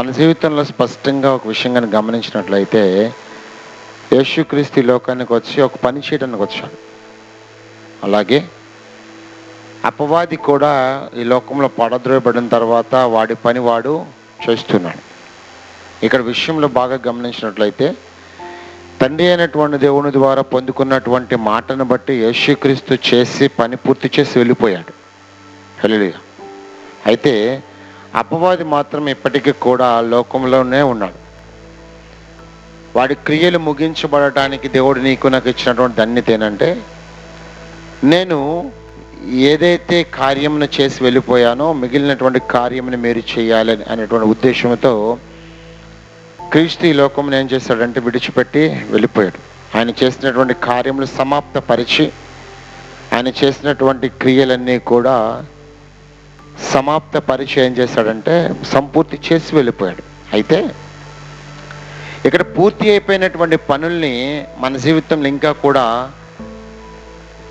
మన జీవితంలో స్పష్టంగా ఒక విషయం కానీ గమనించినట్లయితే యేసుక్రీస్తు ఈ లోకానికి వచ్చి ఒక పని చేయడానికి వచ్చాడు. అలాగే అపవాది కూడా ఈ లోకంలో పడద్రోయబడిన తర్వాత వాడి పని వాడు చేస్తున్నాడు. ఇక్కడ విషయంలో బాగా గమనించినట్లయితే తండ్రి అయినటువంటి దేవుని ద్వారా పొందుకున్నటువంటి మాటను బట్టి యేసుక్రీస్తు చేసి పని పూర్తి చేసి వెళ్ళిపోయాడు. హల్లెలూయా. అయితే అపవాది మాత్రం ఇప్పటికీ కూడా లోకంలోనే ఉన్నాడు. వాడి క్రియలు ముగించబడటానికి దేవుడు నీకు నాకు ఇచ్చినటువంటి ధన్యత ఏంటంటే నేను ఏదైతే కార్యమును చేసి వెళ్ళిపోయానో మిగిలినటువంటి కార్యమును మీరు చేయాలని అనేటువంటి ఉద్దేశంతో క్రీస్తు ఈ లోకమును ఏం చేశాడంటే విడిచిపెట్టి వెళ్ళిపోయాడు. ఆయన చేసినటువంటి కార్యములు సమాప్తపరిచి ఆయన చేసినటువంటి క్రియలన్నీ కూడా సమాప్తపరిచి ఏం చేశాడంటే సంపూర్తి చేసి వెళ్ళిపోయాడు. అయితే ఇక్కడ పూర్తి అయిపోయినటువంటి పనుల్ని మన జీవితంలో ఇంకా కూడా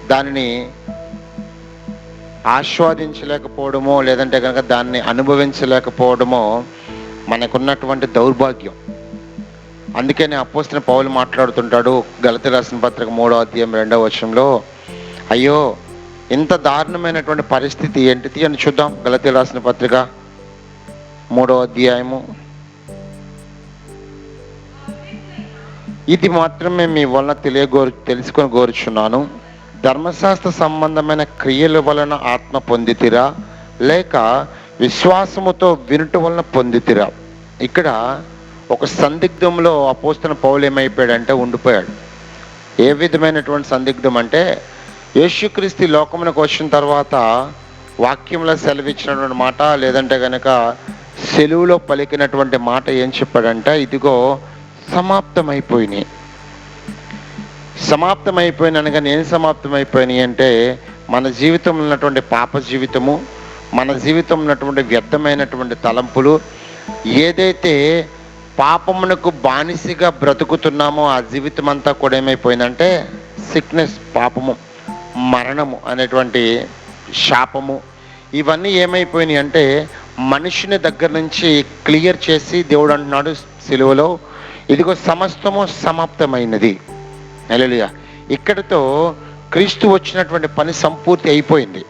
దానిని ఆస్వాదించలేకపోవడమో లేదంటే కనుక దాన్ని అనుభవించలేకపోవడమో మనకున్నటువంటి దౌర్భాగ్యం. అందుకని అపోస్తున్న పౌలు మాట్లాడుతుంటాడు గలతి రాసిన పత్రిక మూడో అధ్యాయం రెండవ వచనంలో అయ్యో ఇంత దారుణమైనటువంటి పరిస్థితి ఏంటిది అని చూద్దాం. గలతి రాసిన పత్రిక మూడో అధ్యాయము. ఇది మాత్రమే మీ వలన తెలియగోరు తెలుసుకొని కోరుచున్నాను ధర్మశాస్త్ర సంబంధమైన క్రియల వలన ఆత్మ పొందితిరా? లేక విశ్వాసముతో వినుట వలన పొందితిరా? ఇక్కడ ఒక సందిగ్ధంలో అపోస్తున్న పౌలు ఏమైపోయాడంటే ఉండిపోయాడు. ఏ విధమైనటువంటి సందిగ్ధం అంటే యేసుక్రీస్తు లోకమునకు వచ్చిన తర్వాత వాక్యంలో సెలవిచ్చినటువంటి మాట లేదంటే కనుక సెలువులో పలికినటువంటి మాట ఏం చెప్పాడంటే ఇదిగో సమాప్తమైపోయినాయి. సమాప్తమైపోయిన అనగా నేను సమాప్తమైపోయినాయి అంటే మన జీవితంలో ఉన్నటువంటి పాప జీవితము మన జీవితంలో ఉన్నటువంటి వ్యర్థమైనటువంటి తలంపులు ఏదైతే పాపమునకు బానిసగా బ్రతుకుతున్నామో ఆ జీవితం అంతా కూడా ఏమైపోయిందంటే సిక్నెస్ పాపము. మరణము అనేటువంటి శాపము. ఇవన్నీ ఏమైపోయినాయి అంటే మనిషిని దగ్గర నుంచి క్లియర్ చేసి దేవుడు అంటున్నాడు సిలువలో ఇదిగో సమస్తము సమాప్తమైనది. నెలలియా ఇక్కడితో క్రీస్తు వచ్చినటువంటి పని సంపూర్తి అయిపోయింది.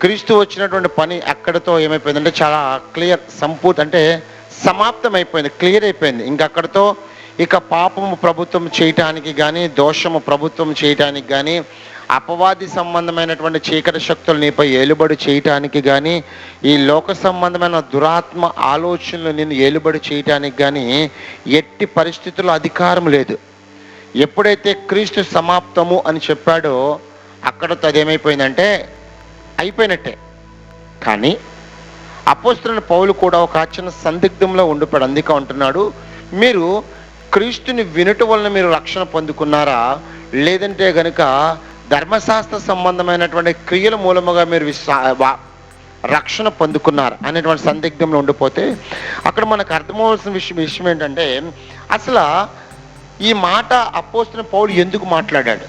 క్రీస్తు వచ్చినటువంటి పని అక్కడితో ఏమైపోయిందంటే చాలా క్లియర్ సంపూర్తి అంటే సమాప్తం అయిపోయింది క్లియర్ అయిపోయింది. ఇంకా అక్కడతో ఇక పాపము ప్రభుత్వం చేయటానికి కానీ దోషము ప్రభుత్వం చేయటానికి కానీ అపవాది సంబంధమైనటువంటి చీకటి శక్తులు నీపై ఏలుబడి చేయటానికి కానీ ఈ లోక సంబంధమైన దురాత్మ ఆలోచనలు నేను ఏలుబడి చేయటానికి కానీ ఎట్టి పరిస్థితుల్లో అధికారం లేదు. ఎప్పుడైతే క్రీస్తు సమాప్తము అని చెప్పాడో అక్కడతో అదేమైపోయిందంటే అయిపోయినట్టే. కానీ అపోస్తున్న పౌలు కూడా ఒక చిన్న సందిగ్ధంలో ఉండిపోయాడు. అందుకే అంటున్నాడు మీరు క్రీస్తుని వినటం వలన మీరు రక్షణ పొందుకున్నారా? లేదంటే గనుక ధర్మశాస్త్ర సంబంధమైనటువంటి క్రియల మూలముగా మీరు విశ్వా వా- రక్షణ పొందుకున్నారు అనేటువంటి సందిగ్ధంలో ఉండిపోతే అక్కడ మనకు అర్థమవలసిన విషయం విషయం ఏంటంటే అసలు ఈ మాట అపోస్తున్న పౌలు ఎందుకు మాట్లాడాడు?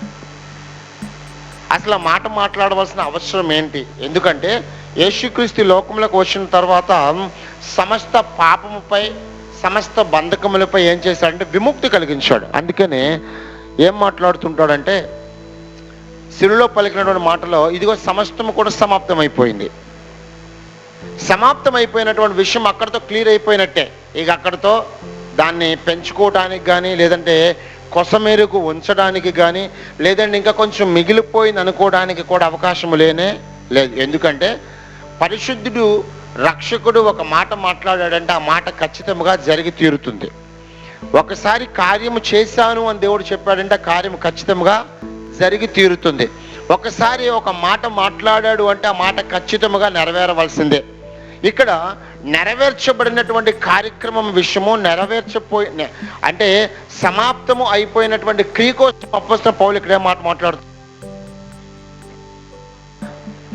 అసలు ఆ మాట మాట్లాడవలసిన అవసరం ఏంటి? ఎందుకంటే యేసుక్రీస్తు లోకంలోకి వచ్చిన తర్వాత సమస్త పాపముపై సమస్త బంధకములపై ఏం చేశాడంటే విముక్తి కలిగించాడు. అందుకనే ఏం మాట్లాడుతుంటాడంటే సిరులో పలికినటువంటి మాటలో ఇదిగో సమస్తము కూడా సమాప్తం అయిపోయింది సమాప్తం అయిపోయినటువంటి విషయం అక్కడితో క్లియర్ అయిపోయినట్టే. ఇక అక్కడితో దాన్ని పెంచుకోవడానికి కానీ లేదంటే కొసమేరకు ఉంచడానికి కానీ లేదంటే ఇంకా కొంచెం మిగిలిపోయింది అనుకోవడానికి కూడా అవకాశం లేనే లేదు. ఎందుకంటే పరిశుద్ధుడు రక్షకుడు ఒక మాట మాట్లాడాడంటే ఆ మాట ఖచ్చితంగా జరిగి తీరుతుంది. ఒకసారి కార్యము చేశాను అని దేవుడు చెప్పాడంటే ఆ కార్యము ఖచ్చితంగా జరిగి తీరుతుంది. ఒకసారి ఒక మాట మాట్లాడాడు అంటే ఆ మాట ఖచ్చితంగా నెరవేరవలసిందే. ఇక్కడ నెరవేర్చబడినటువంటి కార్యక్రమం విషయము నెరవేర్చపోయి అంటే సమాప్తము అయిపోయినటువంటి క్రియ కోసం పౌలు ఇక్కడే మాట మాట్లాడుతుంది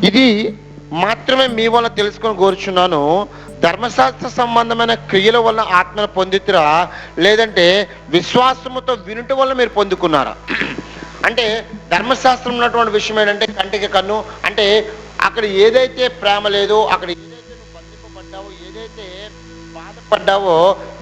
ఇది మాత్రమే మీ వల్ల తెలుసుకొని కోరుచున్నాను. ధర్మశాస్త్ర సంబంధమైన క్రియల వల్ల ఆత్మను పొందుతురా? లేదంటే విశ్వాసముతో వినుట వల్ల మీరు పొందుకున్నారా? అంటే ధర్మశాస్త్రం ఉన్నటువంటి విషయం ఏంటంటే కంటికి కన్ను అంటే అక్కడ ఏదైతే ప్రేమ లేదో అక్కడ పడ్డావో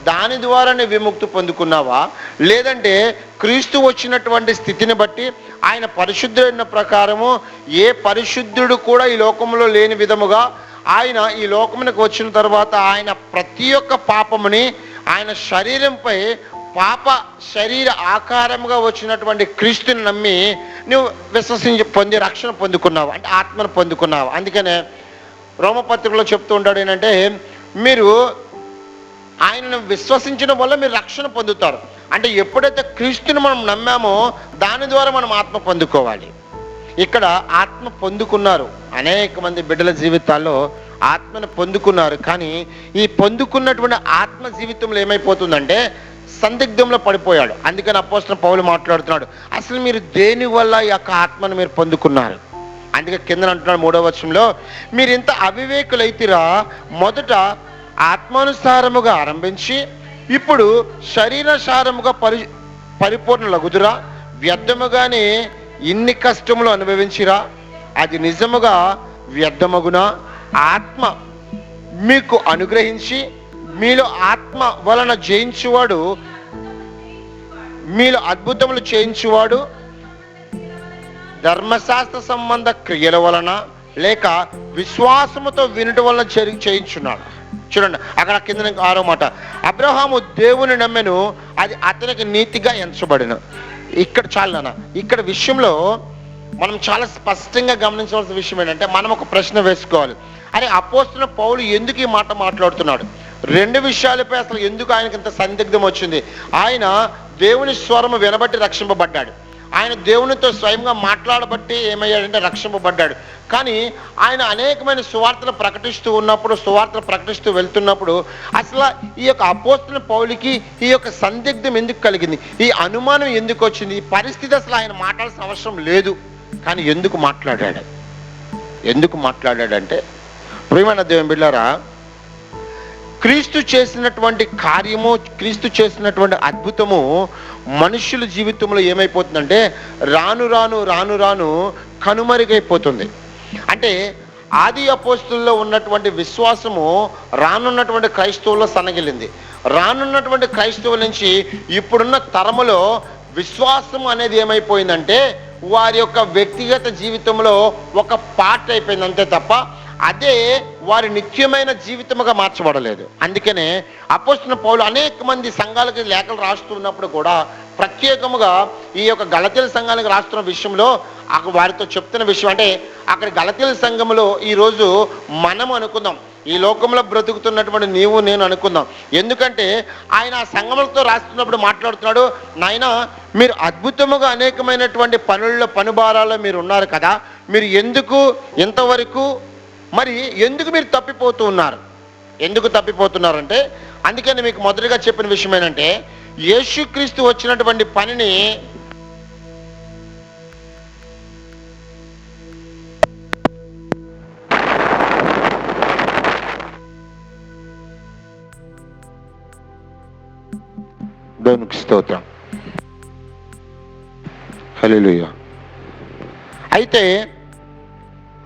దాని ద్వారానే విముక్తి పొందుకున్నావా? లేదంటే క్రీస్తు వచ్చినటువంటి స్థితిని బట్టి ఆయన పరిశుద్ధుడైన ప్రకారము ఏ పరిశుద్ధుడు కూడా ఈ లోకంలో లేని విధముగా ఆయన ఈ లోకమునకు వచ్చిన తర్వాత ఆయన ప్రతి ఒక్క పాపముని ఆయన శరీరంపై పాప శరీర ఆకారముగా వచ్చినటువంటి క్రీస్తుని నమ్మి నువ్వు విశ్వసించి పొంది రక్షణ పొందుకున్నావు అంటే ఆత్మను పొందుకున్నావు. అందుకనే రోమపత్రికలో చెప్తూ ఉంటాడు ఏంటంటే మీరు ఆయనను విశ్వసించడం వల్ల మీరు రక్షణ పొందుతారు. అంటే ఎప్పుడైతే క్రీస్తుని మనం నమ్మామో దాని ద్వారా మనం ఆత్మ పొందుకోవాలి. ఇక్కడ ఆత్మ పొందుకున్నారు. అనేక మంది బిడ్డల జీవితాల్లో ఆత్మను పొందుకున్నారు. కానీ ఈ పొందుకున్నటువంటి ఆత్మ జీవితంలో ఏమైపోతుందంటే సందిగ్ధంలో పడిపోయాడు. అందుకని అపోసిన పౌలు మాట్లాడుతున్నాడు. అసలు మీరు దేని వల్ల ఈ యొక్క ఆత్మను మీరు పొందుకున్నారు? అందుకే కింద అంటున్నాడు మూడవ వర్షంలో మీరు ఇంత అవివేకులైతిరా మొదట ఆత్మానుసారముగా ఆరంభించి ఇప్పుడు శరీరసారముగా పరి పరిపూర్ణ లగుదురా వ్యర్థముగానే ఇన్ని కష్టములు అనుభవించిరా. అది నిజముగా వ్యర్థమగునా. ఆత్మ మీకు అనుగ్రహించి మీలో ఆత్మ వలన జయించువాడు మీలో అద్భుతములు చేయించువాడు. ధర్మశాస్త్ర సంబంధ క్రియల వలన లేక విశ్వాసముతో వినటం వలన చేయించున్నాడు. చూడండి అక్కడ కింద ఆరో మాట. అబ్రహాము దేవుని నమ్మెను అది అతనికి నీతిగా ఎంచబడిన. ఇక్కడ చాలు నాన్న ఇక్కడ విషయంలో మనం చాలా స్పష్టంగా గమనించవలసిన విషయం ఏంటంటే మనం ఒక ప్రశ్న వేసుకోవాలి. అరే అపోస్తున్న పౌలు ఎందుకు ఈ మాట మాట్లాడుతున్నాడు? రెండు విషయాలపై అసలు ఎందుకు ఆయనకి ఇంత సందిగ్ధం వచ్చింది? ఆయన దేవుని స్వరము వినబట్టి రక్షింపబడ్డాడు. ఆయన దేవునితో స్వయంగా మాట్లాడబట్టి ఏమయ్యాడంటే రక్షింపబడ్డాడు. కానీ ఆయన అనేకమైన సువార్తలు ప్రకటిస్తూ ఉన్నప్పుడు సువార్తలు ప్రకటిస్తూ వెళ్తున్నప్పుడు అసలు ఈ యొక్క అపోస్తున్న పౌలికి ఈ యొక్క సందిగ్ధం ఎందుకు కలిగింది? ఈ అనుమానం ఎందుకు వచ్చింది? ఈ పరిస్థితి అసలు ఆయన మాట్లాడాల్సిన అవసరం లేదు. కానీ ఎందుకు మాట్లాడాడు? ఎందుకు మాట్లాడాడంటే ప్రియమైన దేవుని బిళ్ళారా క్రీస్తు చేసినటువంటి కార్యము క్రీస్తు చేసినటువంటి అద్భుతము మనుషుల జీవితంలో ఏమైపోతుందంటే రాను రాను రాను రాను కనుమరుగైపోతుంది. అంటే ఆది అపోస్తుల్లో ఉన్నటువంటి విశ్వాసము రానున్నటువంటి క్రైస్తవుల్లో సన్నగిలింది. రానున్నటువంటి క్రైస్తవుల నుంచి ఇప్పుడున్న తరములో విశ్వాసం అనేది ఏమైపోయిందంటే వారి యొక్క వ్యక్తిగత జీవితంలో ఒక పార్ట్ అయిపోయింది అంతే తప్ప అదే వారి నిత్యమైన జీవితముగా మార్చబడలేదు. అందుకనే అపోస్తున్న పౌలు అనేక మంది సంఘాలకి లేఖలు రాస్తున్నప్పుడు కూడా ప్రత్యేకముగా ఈ యొక్క గళతీల సంఘానికి రాస్తున్న విషయంలో అక్కడ వారితో చెప్తున్న విషయం అంటే అక్కడ గళతీల సంఘంలో ఈరోజు మనం అనుకుందాం. ఈ లోకంలో బ్రతుకుతున్నటువంటి నీవు నేను అనుకుందాం. ఎందుకంటే ఆయన సంఘములతో రాస్తున్నప్పుడు మాట్లాడుతున్నాడు నాయన మీరు అద్భుతముగా అనేకమైనటువంటి పనుల్లో పనుభారాల్లో మీరు ఉన్నారు కదా. మీరు ఎందుకు ఇంతవరకు మరి ఎందుకు మీరు తప్పిపోతూ ఉన్నారు? ఎందుకు తప్పిపోతున్నారంటే అందుకని మీకు మొదటిగా చెప్పిన విషయం ఏంటంటే యేసుక్రీస్తు వచ్చినటువంటి పనిని దేవునికి స్తోత్రం. హల్లెలూయా. అయితే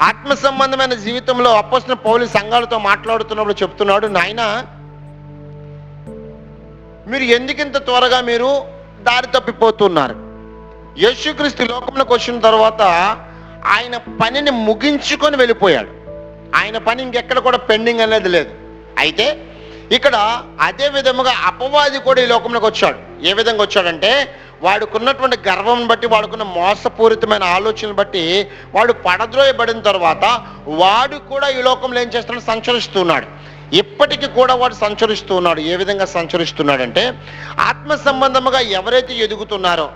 ఆత్మ సంబంధమైన జీవితంలో అప్పసిన పౌలు సంఘాలతో మాట్లాడుతున్నప్పుడు చెప్తున్నాడు నాయన మీరు ఎందుకింత త్వరగా మీరు దారి తప్పిపోతున్నారు? యేసుక్రీస్తు లోకంలోకి వచ్చిన తర్వాత ఆయన పనిని ముగించుకొని వెళ్ళిపోయాడు. ఆయన పని ఇంకెక్కడ కూడా పెండింగ్ అనేది లేదు. అయితే ఇక్కడ అదే విధముగా అపవాది కూడా ఈ లోకంలోకి వచ్చాడు. ఏ విధంగా వచ్చాడంటే వాడుకున్నటువంటి గర్వం బట్టి వాడుకున్న మోసపూరితమైన ఆలోచనలు బట్టి వాడు పడద్రోయబడిన తర్వాత వాడు కూడా ఈ లోకంలో ఏం చేస్తున్నాడు? సంచరిస్తున్నాడు. ఇప్పటికీ కూడా వాడు సంచరిస్తున్నాడు ఏ విధంగా సంచరిస్తున్నాడంటే ఆత్మ సంబంధముగా ఎవరైతే ఎదుగుతున్నారో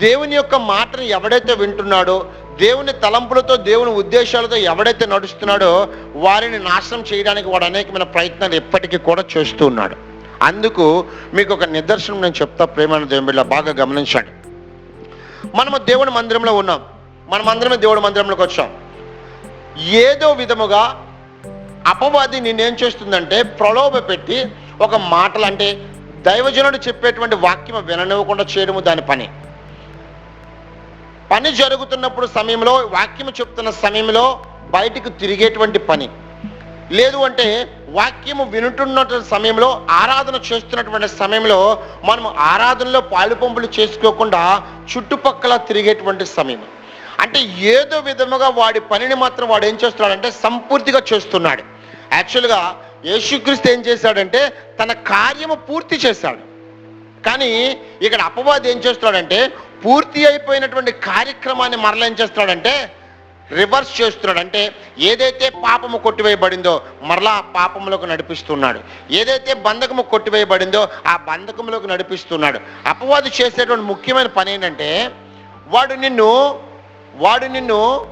దేవుని యొక్క మాటను ఎవడైతే వింటున్నాడో దేవుని తలంపులతో దేవుని ఉద్దేశాలతో ఎవడైతే నడుస్తున్నాడో వారిని నాశనం చేయడానికి వాడు అనేకమైన ప్రయత్నాలు ఎప్పటికీ కూడా చేస్తూ ఉన్నాడు. అందుకు మీకు ఒక నిదర్శనం నేను చెప్తా ప్రేమైన దేవుని బిడ్డ బాగా గమనించండి. మనము దేవుని మందిరంలో ఉన్నాం. మనం అందరమే దేవుడి మందిరంలోకి వచ్చాం. ఏదో విధముగా అపవాది నిన్నేం చేస్తుందంటే ప్రలోభ పెట్టి ఒక మాటలు అంటే దైవజనుడు చెప్పేటువంటి వాక్యం విననివ్వకుండా చేయడము దాని పని. పని జరుగుతున్నప్పుడు సమయంలో వాక్యం చెప్తున్న సమయంలో బయటికి తిరిగేటువంటి పని. లేదు అంటే వాక్యము వినుతున్న సమయంలో ఆరాధన చేస్తున్నటువంటి సమయంలో మనం ఆరాధనలో పాలుపంపులు చేసుకోకుండా చుట్టుపక్కల తిరిగేటువంటి సమయం. అంటే ఏదో విధముగా వాడి పనిని మాత్రం వాడు ఏం చేస్తున్నాడంటే సంపూర్తిగా చేస్తున్నాడు. యాక్చువల్గా యేసుక్రీస్తు ఏం చేశాడంటే తన కార్యము పూర్తి చేశాడు. కానీ ఇక్కడ అపవాది ఏం చేస్తున్నాడంటే పూర్తి అయిపోయినటువంటి కార్యక్రమాన్ని మరల ఏం చేస్తున్నాడంటే రివర్స్ చేస్తున్నాడు. అంటే ఏదైతే పాపము కొట్టివేయబడిందో మరలా పాపములకు నడిపిస్తున్నాడు. ఏదైతే బంధకము కొట్టివేయబడిందో ఆ బంధకములకు నడిపిస్తున్నాడు. అపవాది చేసేటువంటి ముఖ్యమైన పని ఏంటంటే వాడు నిన్ను వాడు నిన్ను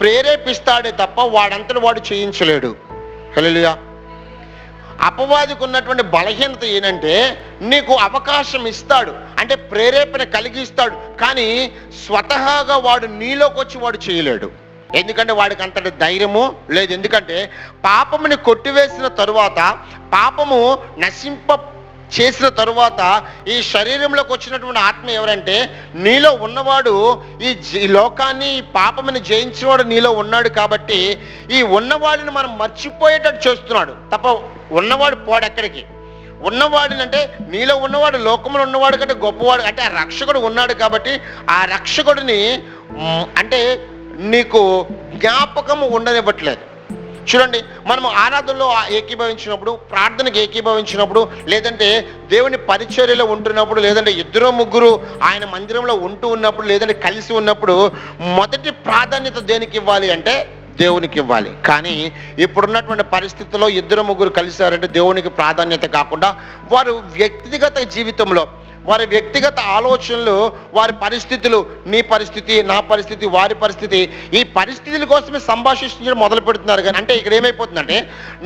ప్రేరేపిస్తాడే తప్ప వాడంతటి వాడు చేయించలేడు. హల్లెలూయా. అపవాదికి ఉన్నటువంటి బలహీనత ఏంటంటే నీకు అవకాశం ఇస్తాడు అంటే ప్రేరేపణ కలిగిస్తాడు కానీ స్వతహాగా వాడు నీలోకి వచ్చి వాడు చేయలేడు. ఎందుకంటే వాడికి అంతటి ధైర్యము లేదు. ఎందుకంటే పాపముని కొట్టివేసిన తరువాత పాపము నశింప చేసిన తరువాత ఈ శరీరంలోకి వచ్చినటువంటి ఆత్మ ఎవరంటే నీలో ఉన్నవాడు ఈ ఈ లోకాన్ని ఈ పాపముని జయించినవాడు నీలో ఉన్నాడు కాబట్టి ఈ ఉన్నవాడిని మనం మర్చిపోయేటట్టు చేస్తున్నాడు. తప్ప ఉన్నవాడు పోడెక్కడికి ఉన్నవాడిని అంటే నీలో ఉన్నవాడు లోకంలో ఉన్నవాడు కంటే గొప్పవాడు అంటే ఆ రక్షకుడు ఉన్నాడు కాబట్టి ఆ రక్షకుడిని అంటే నీకు జ్ఞాపకము ఉండనివ్వట్లేదు. చూడండి మనము ఆరాధనలో ఆ ఏకీభవించినప్పుడు ప్రార్థనకు ఏకీభవించినప్పుడు లేదంటే దేవుని పరిచర్యలో ఉంటున్నప్పుడు లేదంటే ఇద్దరు ముగ్గురు ఆయన మందిరంలో ఉంటూ ఉన్నప్పుడు లేదంటే కలిసి ఉన్నప్పుడు మొదటి ప్రాధాన్యత దేనికి ఇవ్వాలి అంటే దేవునికి ఇవ్వాలి. కానీ ఇప్పుడున్నటువంటి పరిస్థితుల్లో ఇద్దరు ముగ్గురు కలిశారంటే దేవునికి ప్రాధాన్యత కాకుండా వారు వ్యక్తిగత జీవితంలో వారి వ్యక్తిగత ఆలోచనలు వారి పరిస్థితులు నీ పరిస్థితి నా పరిస్థితి వారి పరిస్థితి ఈ పరిస్థితుల కోసమే సంభాషించడం మొదలు పెడుతున్నారు కానీ అంటే ఇక్కడ ఏమైపోతుందంటే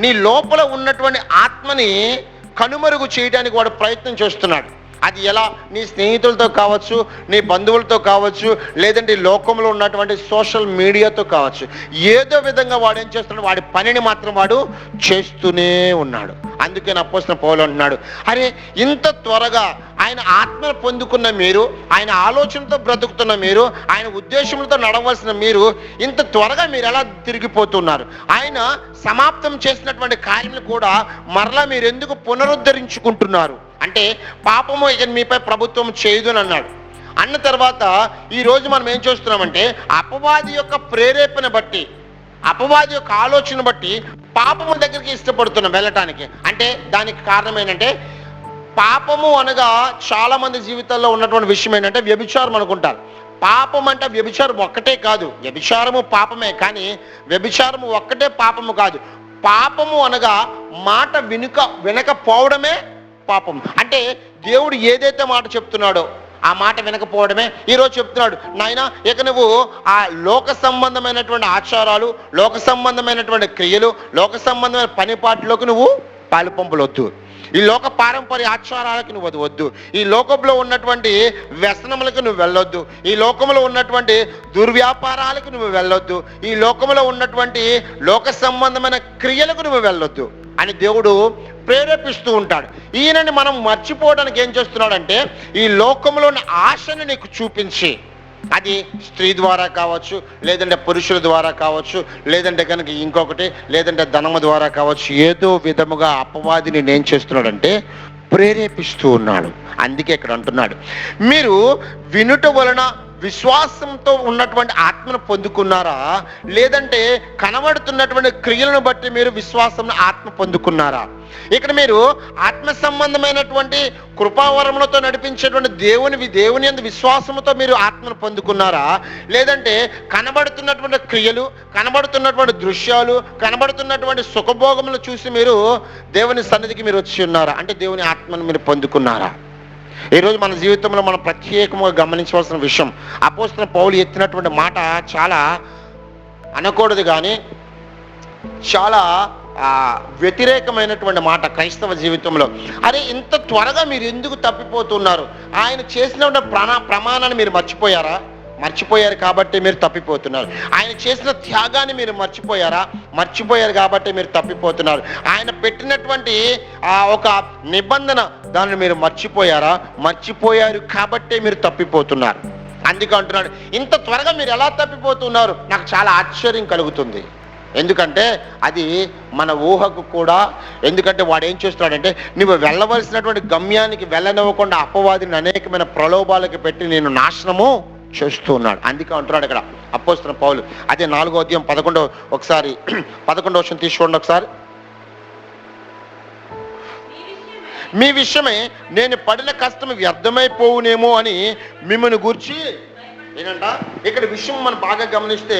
నీ లోపల ఉన్నటువంటి ఆత్మని కనుమరుగు చేయడానికి వాడు ప్రయత్నం చేస్తున్నాడు. అది ఎలా? నీ స్నేహితులతో కావచ్చు నీ బంధువులతో కావచ్చు లేదంటే ఈ లోకంలో ఉన్నటువంటి సోషల్ మీడియాతో కావచ్చు. ఏదో విధంగా వాడు ఏం చేస్తున్నాడు? వాడి పనిని మాత్రం వాడు చేస్తూనే ఉన్నాడు. అందుకే నా పోసిన పౌలు అంటున్నాడు అరే ఇంత త్వరగా ఆయన ఆత్మను పొందుకున్న మీరు ఆయన ఆలోచనతో బ్రతుకుతున్న మీరు ఆయన ఉద్దేశములతో నడవలసిన మీరు ఇంత త్వరగా మీరు ఎలా తిరిగిపోతున్నారు? ఆయన సమాప్తం చేసినటువంటి కార్యములు కూడా మరలా మీరు ఎందుకు పునరుద్ధరించుకుంటున్నారు? అంటే పాపము ఇక మీపై ప్రభుత్వం చేయదు అని అన్నాడు. అన్న తర్వాత ఈరోజు మనం ఏం చేస్తున్నామంటే అపవాది యొక్క ప్రేరేపణ బట్టి అపవాది యొక్క ఆలోచన బట్టి పాపము దగ్గరికి ఇష్టపడుతున్నాం వెళ్ళటానికి. అంటే దానికి కారణం ఏంటంటే పాపము అనగా చాలా మంది జీవితాల్లో ఉన్నటువంటి విషయం ఏంటంటే వ్యభిచారం అనుకుంటారు. పాపం అంటే వ్యభిచారం ఒక్కటే కాదు. వ్యభిచారము పాపమే కానీ వ్యభిచారము ఒక్కటే పాపము కాదు. పాపము అనగా మాట వినుక వినకపోవడమే పాపం. అంటే దేవుడు ఏదైతే మాట చెప్తున్నాడో ఆ మాట వినకపోవడమే ఈరోజు చెప్తున్నాడు. నాయన ఇక నువ్వు ఆ లోక సంబంధమైనటువంటి ఆచారాలు లోక సంబంధమైనటువంటి క్రియలు లోక సంబంధమైన పనిపాట్లోకి నువ్వు పాలుపంపులొద్దు ఈ లోక పారంపర్య ఆచారాలకు నువ్వు అది వద్దు ఈ లోకంలో ఉన్నటువంటి వ్యసనములకు నువ్వు వెళ్ళొద్దు. ఈ లోకంలో ఉన్నటువంటి దుర్వ్యాపారాలకు నువ్వు వెళ్ళొద్దు. ఈ లోకంలో ఉన్నటువంటి లోక సంబంధమైన క్రియలకు నువ్వు వెళ్ళొద్దు. అని దేవుడు ప్రేరేపిస్తూ ఉంటాడు. ఈయనని మనం మర్చిపోవడానికి ఏం చేస్తున్నాడంటే ఈ లోకంలో ఉన్న ఆశను నీకు చూపించి అది స్త్రీ ద్వారా కావచ్చు లేదంటే పురుషుల ద్వారా కావచ్చు లేదంటే కనుక ఇంకొకటి లేదంటే ధనము ద్వారా కావచ్చు ఏదో విధముగా అపవాదిని నేను చేస్తున్నాడంటే ప్రేరేపిస్తూ ఉన్నాడు. అందుకే ఇక్కడ అంటున్నాడు. మీరు వినుట వలన విశ్వాసంతో ఉన్నటువంటి ఆత్మను పొందుకున్నారా? లేదంటే కనబడుతున్నటువంటి క్రియలను బట్టి మీరు విశ్వాసం ఆత్మ పొందుకున్నారా? ఇక్కడ మీరు ఆత్మ సంబంధమైనటువంటి కృపావరములతో నడిపించేటువంటి దేవుని దేవుని అందు విశ్వాసముతో మీరు ఆత్మను పొందుకున్నారా? లేదంటే కనబడుతున్నటువంటి క్రియలు కనబడుతున్నటువంటి దృశ్యాలు కనబడుతున్నటువంటి సుఖభోగములు చూసి మీరు దేవుని సన్నిధికి మీరు వచ్చి ఉన్నారా? అంటే దేవుని ఆత్మను మీరు పొందుకున్నారా? ఈరోజు మన జీవితంలో మనం ప్రత్యేకంగా గమనించవలసిన విషయం అపోస్తున్న పౌలు ఎత్తినటువంటి మాట చాలా అనకూడదు కానీ చాలా వ్యతిరేకమైనటువంటి మాట క్రైస్తవ జీవితంలో. అరే ఇంత త్వరగా మీరు ఎందుకు తప్పిపోతున్నారు? ఆయన చేసిన ప్రాణ ప్రమాణాన్ని మీరు మర్చిపోయారా? మర్చిపోయారు కాబట్టి మీరు తప్పిపోతున్నారు. ఆయన చేసిన త్యాగాన్ని మీరు మర్చిపోయారా? మర్చిపోయారు కాబట్టి మీరు తప్పిపోతున్నారు. ఆయన పెట్టినటువంటి ఆ ఒక నిబంధన దాన్ని మీరు మర్చిపోయారా? మర్చిపోయారు కాబట్టే మీరు తప్పిపోతున్నారు. అందుకే అంటున్నాడు ఇంత త్వరగా మీరు ఎలా తప్పిపోతున్నారు? నాకు చాలా ఆశ్చర్యం కలుగుతుంది. ఎందుకంటే అది మన ఊహకు కూడా ఎందుకంటే వాడు ఏం చేస్తున్నాడంటే నువ్వు వెళ్ళవలసినటువంటి గమ్యానికి వెళ్ళనివ్వకుండా అపవాదిని అనేకమైన ప్రలోభాలకు పెట్టి నేను నాశనము చేస్తూ ఉన్నాడు అందుకే అంటున్నాడు ఇక్కడ అప్పోస్తున్న పౌలు. అదే నాలుగో అధ్యాయం పదకొండో ఒకసారి పదకొండో వచ్చిన తీసుకోండి ఒకసారి. మీ విషయమే నేను పడిన కష్టం వ్యర్థమైపోవునేమో అని మిమ్మల్ని గూర్చి ఏంటంట ఇక్కడ విషయం మనం బాగా గమనిస్తే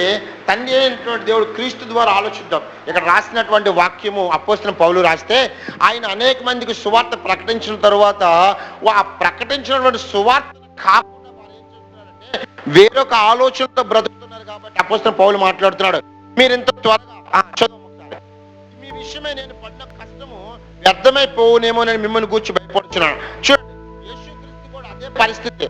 తండ్రి అయినటువంటి దేవుడు క్రీస్తు ద్వారా ఆలోచిద్దాం. ఇక్కడ రాసినటువంటి వాక్యము అప్పోసిన పౌలు రాస్తే ఆయన అనేక మందికి సువార్త ప్రకటించిన తర్వాత ఆ ప్రకటించినటువంటి సువార్త కా వేరొక ఆలోచనతో బ్రతుకుతున్నారు కాబట్టి అపోస్తున్న పౌలు మాట్లాడుతున్నాడు. మీరు ఇంత త్వరగా మీ విషయమే నేను పడిన కష్టము వ్యర్థమైపోవునేమో నేను మిమ్మల్ని కూర్చి భయపడుచున్నాను. చూడండి యేసుక్రీస్తు కూడా అదే పరిస్థితి.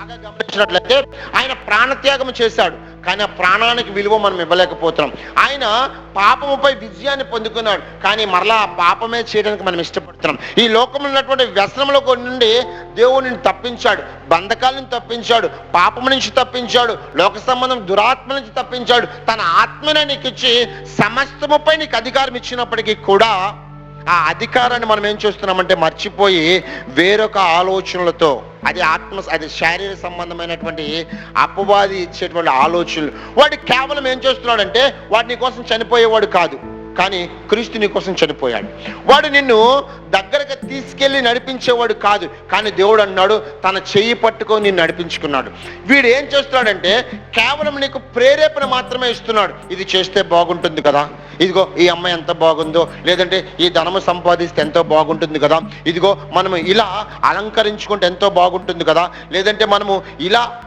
బాగా గమనించినట్లయితే ఆయన ప్రాణత్యాగం చేశాడు. కానీ ఆ ప్రాణానికి విలువ మనం ఇవ్వలేకపోతున్నాం. ఆయన పాపముపై విజయాన్ని పొందుకున్నాడు. కానీ మరలా ఆ పాపమే చేయడానికి మనం ఇష్టపడుతున్నాం. ఈ లోకంలో ఉన్నటువంటి వ్యసనంలో నుండి దేవుడిని తప్పించాడు. బంధకాలను తప్పించాడు. పాపం నుంచి తప్పించాడు. లోక సంబంధం దురాత్మ నుంచి తప్పించాడు. తన ఆత్మనే నీకు ఇచ్చి సమస్తముపై నీకు అధికారం ఇచ్చినప్పటికీ కూడా ఆ అధికారాన్ని మనం ఏం చేస్తున్నామంటే మర్చిపోయి వేరొక ఆలోచనలతో అది ఆత్మ అది శారీరక సంబంధమైనటువంటి అపవాది ఇచ్చేటువంటి ఆలోచనలు. వాడు కేవలం ఏం చేస్తున్నాడంటే వాడు నీ కోసం చనిపోయేవాడు కాదు. కానీ క్రీస్తు నీ కోసం చనిపోయాడు. వాడు నిన్ను దగ్గరకు తీసుకెళ్ళి నడిపించేవాడు కాదు కానీ దేవుడు అన్నాడు తన చెయ్యి పట్టుకొని నిన్ను నడిపించుకున్నాడు. వీడు ఏం చేస్తున్నాడంటే కేవలం నీకు ప్రేరేపణ మాత్రమే ఇస్తున్నాడు. ఇది చేస్తే బాగుంటుంది కదా. ఇదిగో ఈ అమ్మాయి ఎంత బాగుందో లేదంటే ఈ ధనము సంపాదిస్తే ఎంతో బాగుంటుంది కదా. ఇదిగో మనము ఇలా అలంకరించుకుంటే ఎంతో బాగుంటుంది కదా. లేదంటే మనము ఇలా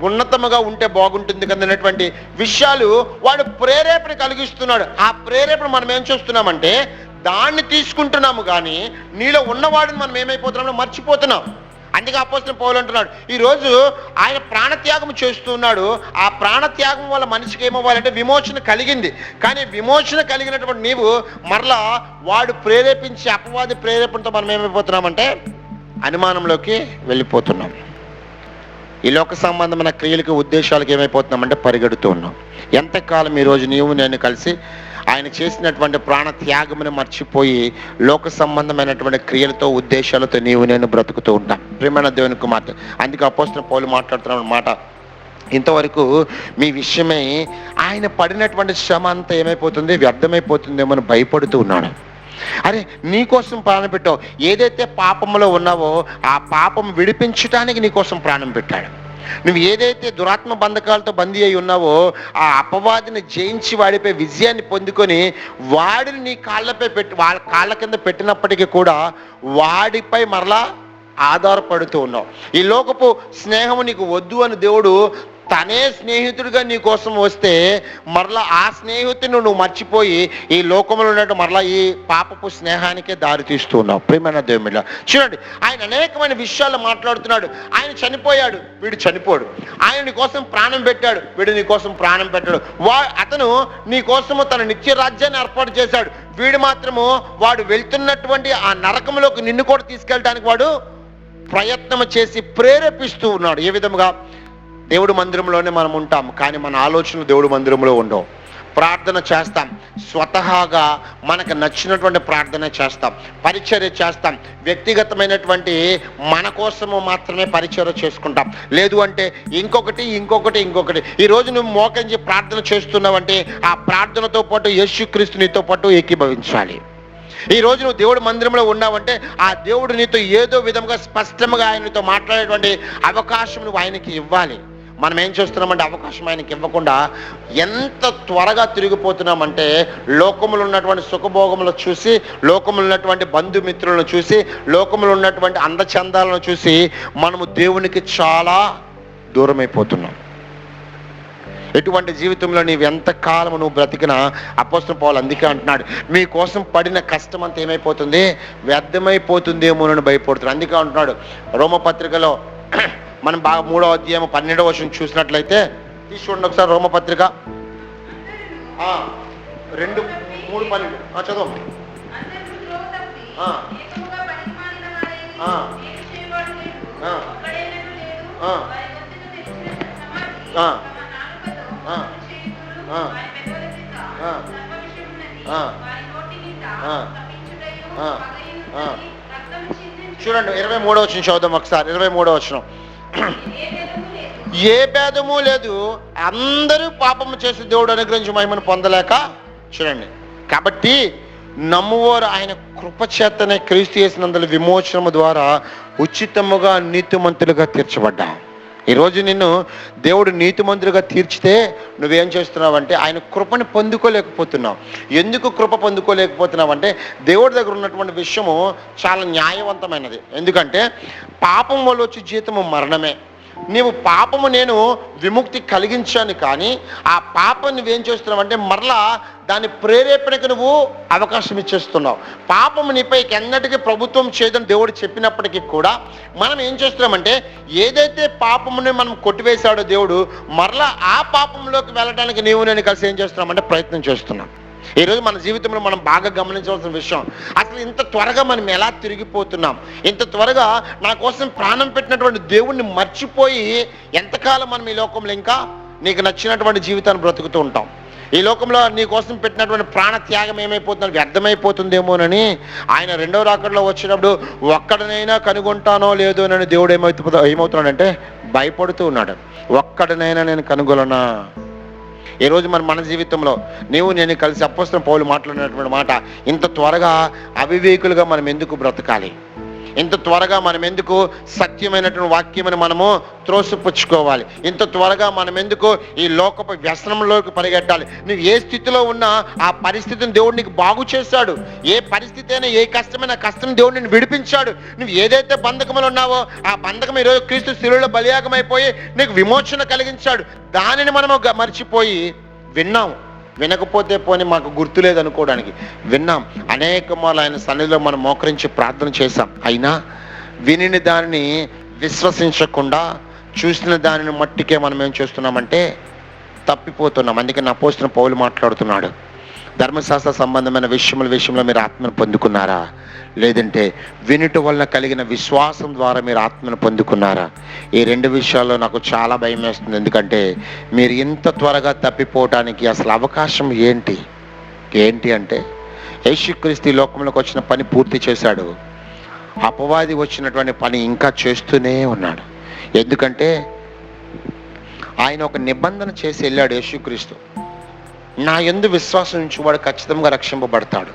ఉన్నతముగా ఉంటే బాగుంటుంది కదనేటువంటి విషయాలు వాడు ప్రేరేపణ కలిగిస్తున్నాడు. ఆ ప్రేరేపణ మనం ఏం చేస్తున్నామంటే దాన్ని తీసుకుంటున్నాము కానీ నీలో ఉన్నవాడిని మనం ఏమైపోతున్నామో మర్చిపోతున్నాం. అందుకే అపోసిన పౌలు అంటున్నాడు ఈరోజు ఆయన ప్రాణత్యాగం చేస్తున్నాడు. ఆ ప్రాణత్యాగం వల్ల మనిషికి ఏమవ్వాలంటే విమోచన కలిగింది. కానీ విమోచన కలిగినటువంటి నీవు మరలా వాడు ప్రేరేపించి అపవాది ప్రేరేపణతో మనం ఏమైపోతున్నామంటే అనుమానంలోకి వెళ్ళిపోతున్నాం. ఈ లోక సంబంధమైన క్రియలకి ఉద్దేశాలకు ఏమైపోతున్నామంటే పరిగెడుతూ ఉన్నాం. ఎంతకాలం ఈరోజు నీవు నేను కలిసి ఆయన చేసినటువంటి ప్రాణ త్యాగమును మర్చిపోయి లోక సంబంధమైనటువంటి క్రియలతో ఉద్దేశాలతో నీవు నేను బ్రతుకుతూ ఉంటాం ప్రేమైన దేవుని కుమార్తె అందుకే అపోస్తున్న పౌలు మాట్లాడుతున్న మాట ఇంతవరకు మీ విషయమై ఆయన పడినటువంటి శ్రమ అంతా ఏమైపోతుంది? వ్యర్థమైపోతుందేమో అని భయపడుతూ ఉన్నాడు. అరే నీకోసం ప్రాణం పెట్టావు. ఏదైతే పాపంలో ఉన్నావో ఆ పాపం విడిపించటానికి నీకోసం ప్రాణం పెట్టాడు. నువ్వు ఏదైతే దురాత్మ బంధకాలతో బందీ అయి ఉన్నావో ఆ అపవాదిని జయించి వాడిపై విజయాన్ని పొందుకొని వాడిని నీ కాళ్ళపై పెట్టి వాళ్ళ కాళ్ళ కింద పెట్టినప్పటికీ కూడా వాడిపై మరలా ఆధారపడుతూ ఉన్నావు. ఈ లోకపు స్నేహము నీకు వద్దు అని దేవుడు తనే స్నేహితుడిగా నీ కోసం వస్తే మరలా ఆ స్నేహితుని నువ్వు మర్చిపోయి ఈ లోకంలో ఉన్నట్టు మరలా ఈ పాపపు స్నేహానికే దారి తీస్తూ ఉన్నావు. ప్రేమైన దేవుమిళ్ళ చూడండి ఆయన అనేకమైన విషయాలు మాట్లాడుతున్నాడు. ఆయన చనిపోయాడు వీడు చనిపోడు. ఆయన నీ కోసం ప్రాణం పెట్టాడు వీడు నీ కోసం ప్రాణం పెట్టాడు. వా అతను నీ కోసము తన నిత్య రాజ్యాన్ని ఏర్పాటు చేశాడు. వీడు మాత్రము వాడు వెళ్తున్నటువంటి ఆ నరకంలోకి నిన్ను కూడా తీసుకెళ్ళడానికి వాడు ప్రయత్నం చేసి ప్రేరేపిస్తూ ఉన్నాడు. ఏ విధముగా? దేవుడు మందిరంలోనే మనం ఉంటాం కానీ మన ఆలోచనలు దేవుడు మందిరంలో ఉండవు. ప్రార్థన చేస్తాం. స్వతహాగా మనకు నచ్చినటువంటి ప్రార్థన చేస్తాం. పరిచర్య చేస్తాం. వ్యక్తిగతమైనటువంటి మన కోసము మాత్రమే పరిచర్య చేసుకుంటాం. లేదు అంటే ఇంకొకటి ఇంకొకటి ఇంకొకటి. ఈ నువ్వు మోకరించి ప్రార్థన చేస్తున్నావంటే ఆ ప్రార్థనతో పాటు యేసుక్రీస్తు నీతో పాటు ఏకీభవించాలి. ఈ రోజు నువ్వు దేవుడి మందిరంలో ఉన్నావంటే ఆ దేవుడు నీతో ఏదో విధంగా స్పష్టంగా ఆయనతో మాట్లాడేటువంటి అవకాశం నువ్వు ఆయనకి ఇవ్వాలి. మనం ఏం చేస్తున్నామంటే అవకాశం ఆయనకి ఇవ్వకుండా ఎంత త్వరగా తిరిగిపోతున్నామంటే లోకములు ఉన్నటువంటి సుఖభోగములు చూసి లోకములు ఉన్నటువంటి బంధుమిత్రులను చూసి లోకములు ఉన్నటువంటి అందచందాలను చూసి మనము దేవునికి చాలా దూరమైపోతున్నాం. ఎటువంటి జీవితంలో నీవు ఎంత కాలం నువ్వు బ్రతికినా అపోసం పోవాలి అందుకే అంటున్నాడు మీకోసం పడిన కష్టం అంతా ఏమైపోతుంది? వ్యర్థమైపోతుందేమోనని భయపడుతున్నాడు అందుకే అంటున్నాడు రోమపత్రికలో మనం బాగా మూడో అధ్యాయం పన్నెండవ వర్షం చూసినట్లయితే తీసుకోండి ఒకసారి రోమపత్రిక రెండు మూడు పన్నెండు చదువు చూడండి ఇరవై మూడో వచ్చిన చూద్దాం ఒకసారి ఇరవై మూడో వచ్చినాం ఏ భేదము లేదు. అందరూ పాపము చేసి దేవుడు అనుగ్రహించి మహిమను పొందలేక చూడండి. కాబట్టి నమ్మువారు ఆయన కృపచేతనే క్రీస్తు చేసినందుల విమోచనము ద్వారా ఉచితముగా నీతిమంతులుగా తీర్చబడ్డాం ఈరోజు నిన్ను దేవుడు నీతిమంతులుగా తీర్చితే నువ్వేం చేస్తున్నావంటే ఆయన కృపని పొందుకోలేకపోతున్నావు. ఎందుకు కృప పొందుకోలేకపోతున్నావు అంటే దేవుడి దగ్గర ఉన్నటువంటి విషయము చాలా న్యాయవంతమైనది. ఎందుకంటే పాపం వల్ల వచ్చి జీతము మరణమే. నీవు పాపము నేను విముక్తి కలిగించాను కానీ ఆ పాపం నువ్వేం చేస్తున్నావు అంటే మరలా దాని ప్రేరేపణకు నువ్వు అవకాశం ఇచ్చేస్తున్నావు. పాపము నీపై ఎన్నటికీ ప్రభుత్వం చేయదని దేవుడు చెప్పినప్పటికీ కూడా మనం ఏం చేస్తున్నామంటే ఏదైతే పాపముని మనం కొట్టివేశాడో దేవుడు మరలా ఆ పాపంలోకి వెళ్ళడానికి నీవు నేను కలిసి ఏం చేస్తున్నామంటే ప్రయత్నం చేస్తున్నాం. ఈరోజు మన జీవితంలో మనం బాగా గమనించవలసిన విషయం అసలు ఇంత త్వరగా మనం ఎలా తిరిగిపోతున్నాం? ఇంత త్వరగా నా కోసం ప్రాణం పెట్టినటువంటి దేవుణ్ణి మర్చిపోయి ఎంతకాలం మనం ఈ లోకంలో ఇంకా నీకు నచ్చినటువంటి జీవితాన్ని బ్రతుకుతూ ఉంటాం? ఈ లోకంలో నీ కోసం పెట్టినటువంటి ప్రాణ త్యాగం ఏమైపోతుందో? వ్యర్థమైపోతుందేమోనని ఆయన రెండో రాకడలో వచ్చినప్పుడు ఒక్కడనైనా కనుగొంటానో లేదో అని దేవుడు ఏమవుతుందో ఏమవుతున్నాడంటే భయపడుతూ ఉన్నాడు. ఒక్కడనైనా నేను కనుగొలనా ఈరోజు మన మన జీవితంలో నీవు నేను కలిసి అప్పస్తున్న పౌలు మాట్లాడినటువంటి మాట ఇంత త్వరగా అవివేకులుగా మనం ఎందుకు బ్రతకాలి? ఇంత త్వరగా మనం ఎందుకు సత్యమైనటువంటి వాక్యమని మనము త్రోసిపుచ్చుకోవాలి. ఇంత త్వరగా మనం ఎందుకు ఈ లోకపు వ్యసనంలోకి పరిగెట్టాలి. నువ్వు ఏ స్థితిలో ఉన్నా ఆ పరిస్థితిని దేవుడు నీకు బాగు చేశాడు. ఏ పరిస్థితి అయినా ఏ కష్టమైన కష్టం దేవుడు నిన్ను విడిపించాడు. నువ్వు ఏదైతే బంధకములు ఉన్నావో ఆ బంధకం ఈరోజు క్రీస్తు శిలువలో బలియాగమైపోయి నీకు విమోచన కలిగించాడు. దానిని మనము గ- మర్చిపోయి విన్నాం వినకపోతే పోని మాకు గుర్తులేదు అనుకోవడానికి విన్నాం. అనేక మార్లు ఆయన సన్నిధిలో మనం మోకరించి ప్రార్థన చేశాం. అయినా వినిని దానిని విశ్వసించకుండా చూసిన దానిని మట్టికే మనం ఏం చేస్తున్నామంటే తప్పిపోతున్నాం. అందుకే నా పోస్టును పౌలు మాట్లాడుతున్నాడు. ధర్మశాస్త్ర సంబంధమైన విషయముల విషయంలో మీరు ఆత్మను పొందుకున్నారా? లేదంటే వినుట వల్ల కలిగిన విశ్వాసం ద్వారా మీరు ఆత్మను పొందుకున్నారా? ఈ రెండు విషయాల్లో నాకు చాలా భయం వేస్తుంది. ఎందుకంటే మీరు ఇంత త్వరగా తప్పిపోవటానికి అసలు అవకాశం ఏంటి? ఏంటి అంటే యేసుక్రీస్తు ఈ లోకంలోకి వచ్చిన పని పూర్తి చేశాడు. అపవాది వచ్చినటువంటి పని ఇంకా చేస్తూనే ఉన్నాడు. ఎందుకంటే ఆయన ఒక నిబంధన చేసి వెళ్ళాడు యేసుక్రీస్తు. నా ఎందు విశ్వాసం నుంచి వాడు ఖచ్చితంగా రక్షింపబడతాడు.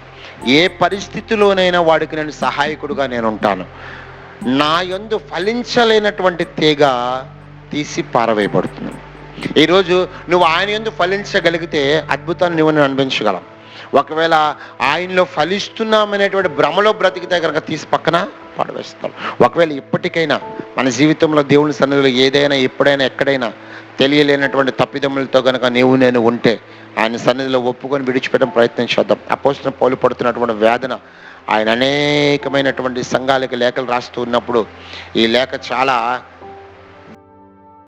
ఏ పరిస్థితిలోనైనా వాడికి నేను సహాయకుడుగా నేను ఉంటాను నా యందు ఫలించలేనటువంటి తీగ తీసి పారవేయబడుతుంది. ఈరోజు నువ్వు ఆయన ఎందు ఫలించగలిగితే అద్భుతాన్ని నువ్వు నేను అనిపించగలం ఒకవేళ ఆయనలో ఫలిస్తున్నామనేటువంటి భ్రమలో బ్రతికితే కనుక తీసి పక్కన పడవేస్తాం ఒకవేళ ఇప్పటికైనా మన జీవితంలో దేవుని సన్నిధిలో ఏదైనా ఎప్పుడైనా ఎక్కడైనా తెలియలేనటువంటి తప్పిదములతో కనుక నీవు నేను ఉంటే ఆయన సన్నిధిలో ఒప్పుకొని విడిచిపెట్టడం ప్రయత్నం చేద్దాం. అపోసిన పౌలు పడుతున్నటువంటి వేదన ఆయన అనేకమైనటువంటి సంఘాలకి లేఖలు రాస్తూ ఉన్నప్పుడు ఈ లేఖ చాలా